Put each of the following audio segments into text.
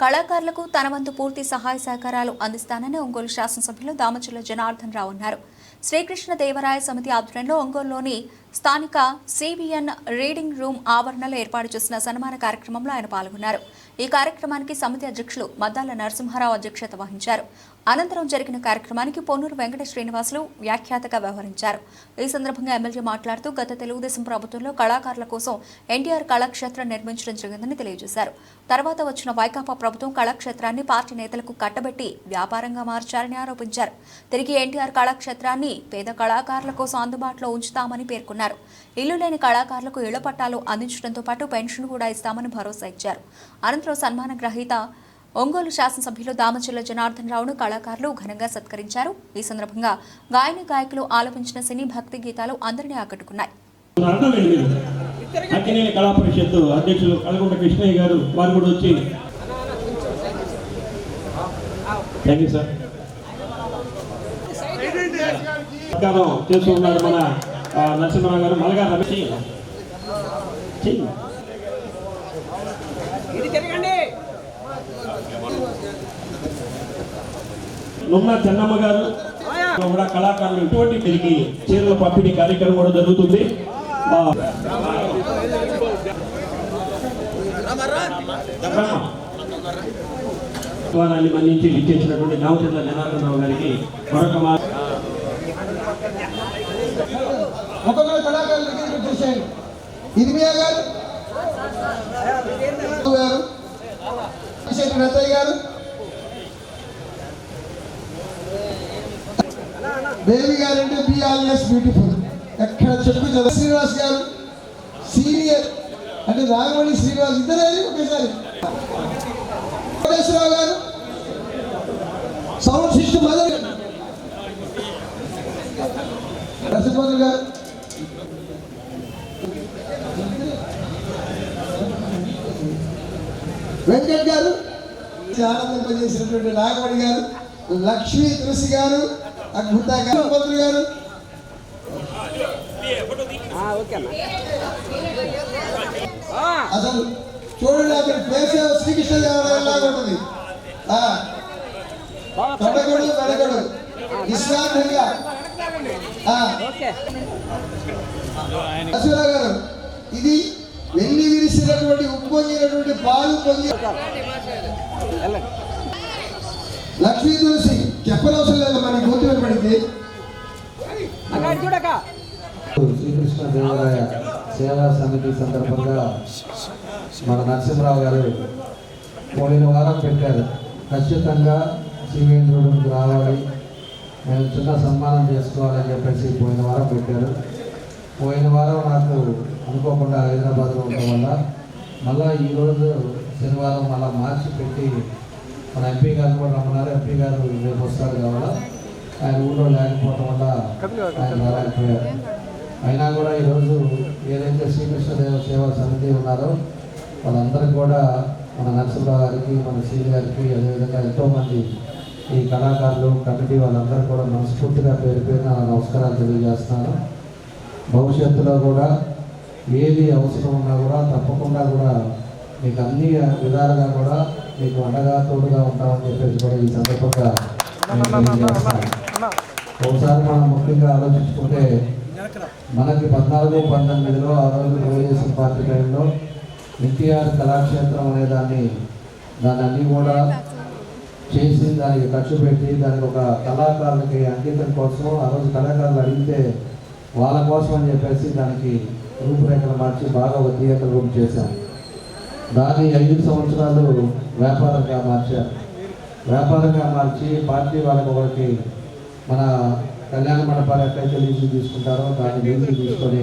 కళాకారులకు తన వంతు పూర్తి సహాయ సహకారాలు అందిస్తానని ఒంగోలు శాసనసభ్యులు దామచుల జనార్దన్ రావు అన్నారు. శ్రీకృష్ణ దేవరాయ సమితి ఆధ్వర్యంలో ఒంగోలులోని స్థానిక సిబిఎన్ రీడింగ్ రూమ్ ఆవరణలో ఏర్పాటు చేసిన సన్మాన కార్యక్రమంలో ఆయన పాల్గొన్నారు. ఈ కార్యక్రమానికి సమితి అధ్యక్షులు మద్దాల నరసింహారావు అధ్యక్షత వహించారు. అనంతరం జరిగిన కార్యక్రమానికి పొన్నూరు వెంకట శ్రీనివాసులు వ్యాఖ్యాతగా వ్యవహరించారు. ఈ సందర్భంగా ఎమ్మెల్యే మాట్లాడుతూ గత తెలుగుదేశం ప్రభుత్వంలో కళాకారుల కోసం ఎన్టీఆర్ కళాక్షేత్రం నిర్మించడం జరిగిందని తెలియజేశారు. తర్వాత వచ్చిన వైకాపా ప్రభుత్వం కళాక్షేత్రాన్ని పార్టీ నేతలకు కట్టబెట్టి వ్యాపారంగా మార్చారని ఆరోపించారు. తిరిగి ఎన్టీఆర్ కళాక్షేత్రాన్ని పేద కళాకారుల కోసం అందుబాటులో ఉంచుతామని పేర్కొన్నారు. ఇల్లు లేని కళాకారులకు ఇళ్ళ పట్టాలు అందించడంతో పాటు పెన్షన్ కూడా ఇస్తామని భరోసా ఇచ్చారు. అనంతరం సన్మాన గ్రహీత ఒంగోలు శాసనసభ్యులు దామచర్ల జనార్దన్ రావును కళాకారులు ఘనంగా సత్కరించారు. ఈ సందర్భంగా గాయని గాయకులు ఆలపించిన సినీ భక్తి గీతాలు అందరినీ ఆకట్టుకున్నాయి. అక్కినేని కళా పరిషత్తు అధ్యక్షులు కలగుంట కృష్ణయ్య గారు వారు కూడా వచ్చి థ్యాంక్ యూ సార్ చేస్తూ ఉన్నారు మన నరసింహరావు గారు మలగా రమేష్ నున్న చెన్నమ్మ గారు. కూడా కళాకారులు ఇటువంటి తిరిగి చీరల పంపిణీ కార్యక్రమం కూడా జరుగుతుంది. ఆ, మన్నించి విచ్చేసినటువంటి నామచంద్ర జనార్దన్ రావు గారికి మరొక మా ఒక్కొక్కరు కళాకారుల దగ్గరికి వచ్చేసేయండి గారు. గారు. రత్తయ్య గారు. బేబీ గారు అంటే బిఆర్ఎస్ బ్యూటిఫుల్ ఎక్కడ చెప్పు చదువు శ్రీనివాస్ గారు సీనియర్. అంటే నాగమణి శ్రీనివాస్ ఇద్దరు ఒకేసారి. కోటేశ్వరరావు గారు సౌండ్ సిస్టమ్ మదర్ నరసింహన్ గారు. వెంకట్ గారు. ఆనందింపజేసినటువంటి నాగమణి గారు. లక్ష్మీ తులసి గారు. అద్భుత గారు. మంత్రి గారు అసలు చూడండి అక్కడ ప్లేస్ శ్రీకృష్ణ దేవాలయం లాగా ఉంటుంది. తొడగడు వెనకడు ఓకే. అశ్వరావు గారు ఇది వెండి విరిసినటువంటి ఉప్పొంగినటువంటి పాలు పొంగి చెప్పనవసరం లేదు మనకి గొంతు వినపడింది అక్కడ చూడక. శ్రీకృష్ణ దేవరాయ సేవా సమితి సందర్భంగా మన నరసింహరావు గారు పోయిన వారం పెట్టారు. ఖచ్చితంగా శివేంద్రుడికి రావాలి. మేము చిన్న సన్మానం చేసుకోవాలని చెప్పేసి పోయిన వారం పెట్టారు. పోయిన వారం నాకు అనుకోకుండా హైదరాబాద్లో ఉండడం వల్ల మళ్ళా ఈరోజు శనివారం మళ్ళా మార్చి పెట్టి మన ఎంపీ గారు కూడా రమ్మన్నారు. ఎంపీ గారు రేపు వస్తారు కావాలా ఆయన ఊళ్ళో లేకపోవటం వల్ల ఆయన రాలేకపోయారు. అయినా కూడా ఈరోజు ఏదైతే శ్రీకృష్ణదేవ సేవా సమితి ఉన్నారో వాళ్ళందరికీ కూడా మన నరసింహరావు గారికి మన సీని గారికి అదేవిధంగా ఎంతోమంది ఈ కళాకారులు కమిటీ వాళ్ళందరూ కూడా మనస్ఫూర్తిగా పేరు పేరున నమస్కారాలు తెలియజేస్తున్నాను భవిష్యత్తులో కూడా ఏది అవసరం ఉన్నా కూడా తప్పకుండా కూడా మీకు అన్ని విధాలుగా కూడా మీకు అండగా తోడుగా ఉంటామని చెప్పేసి కూడా ఈ సందర్భంగా ఒకసారి మనం ముఖ్యంగా ఆలోచించుకుంటే మనకి పద్నాలుగు పంతొమ్మిదిలో ఆ రోజు తెలుగుదేశం పార్టీ టైంలో ఎన్టీఆర్ కళాక్షేత్రం అనే దాన్ని దాన్ని అన్ని కూడా చేసి దానికి ఖర్చు పెట్టి దానికి ఒక కళాకారులకి అంకితం కోసం ఆ రోజు కళాకారులు అడిగితే వాళ్ళ కోసం అని చెప్పేసి దానికి రూపురేఖలు మార్చి బాగా ఒక థియేటర్ రూమ్ చేశాను దాన్ని ఐదు సంవత్సరాలు వ్యాపారంగా మార్చారు. వ్యాపారంగా మార్చి పార్టీ వాళ్ళకి ఒకటి మన కళ్యాణ మండపాలు ఎక్కడైతే లీజు తీసుకుంటారో దాన్ని లీజు తీసుకొని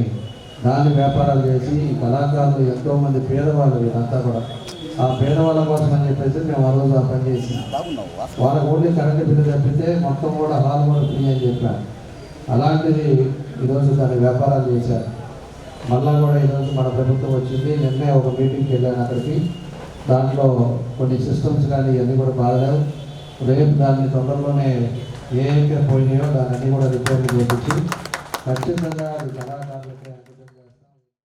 దాన్ని వ్యాపారాలు చేసి కళాకారులు ఎంతోమంది పేదవాళ్ళు వీళ్ళంతా కూడా. ఆ పేదవాళ్ళ కోసం అని చెప్పేసి మేము ఆ రోజు ఆ పని చేసి వాళ్ళకి ఓన్లీ కరెంట్ బిల్లు తప్పితే మొత్తం కూడా హాల్ కూడా ఫ్రీ అని చెప్పాను అలాంటిది ఈరోజు దాని వ్యాపారాలు చేశారు. మళ్ళా కూడా ఈరోజు మన ప్రభుత్వం వచ్చింది. నిన్నే ఒక మీటింగ్కి వెళ్ళాను అక్కడికి. దాంట్లో కొన్ని సిస్టమ్స్ కానీ ఇవన్నీ కూడా బాగలేవు. రేపు దాన్ని తొందరలోనే ఏ అయితే పోయినాయో దాన్ని అన్నీ కూడా రిపేర్ చేయించి ఖచ్చితంగా అది కళాకారులకే